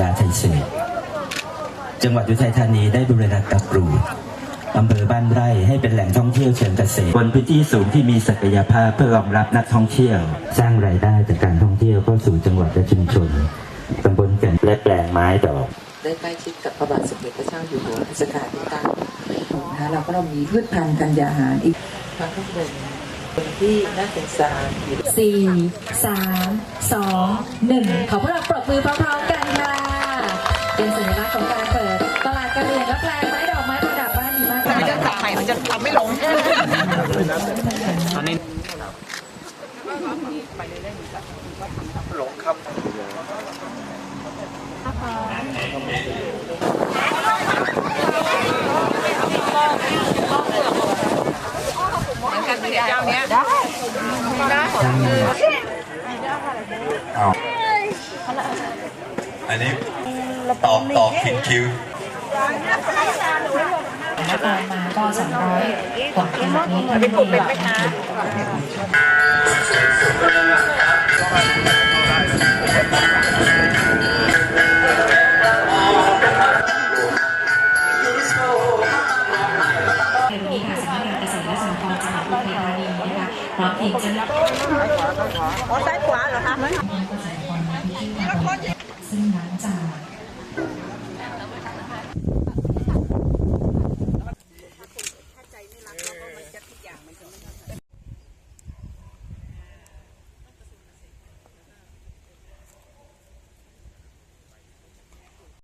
ยาไทยเศษจังหวัดอุทัยธานีได้บูรณาการปลูกอำเภอบ้านไร่ให้เป็นแหล่งท่องเที่ยวเชิงเกษตรบนพื้นที่สูงที่มีศักยภาพเพื่อรองรับนักท่องเที่ยว สร้างรายได้จากการท่องเที่ยวเข้าสู่จังหวัดและชุมชนตำบลแก่นและแปลงไม้ดอกได้ใกล้ชิดกับพระบาทสมเด็จพระเจ้าอยู่หัวรัชกาลที่เก้านะคะเราก็เรามีพืชพันธุ์ธัญญาหารอีกทางข้างบนเป็นที่น่าสงสารอยู่สี่สามสองหนึ่งขอพวกเราปรบมือพร้อมๆกัน ของการเปิดตลาดกระเหรี่ยงและแปลงไม้ดอกไม้ประดับบ้านดีมากมันจะค่ะทำใหม่มันจะทำไม่ลงกันเสียเจ้าเนี้ยได้ได้เอาอันนี้ ตอบตอบผิดคิวแล้วตามมาก็สองร้อยกว่ากิโลเมตรเท่านั้นเองนะคะในวันนี้ค่ะสำนักงานเกษตรและสหกรณ์จังหวัดอุทัยธานีนะคะพร้อมทีมเจ้าหน้าที่ซ้ายขวาเหรอคะซึ่งน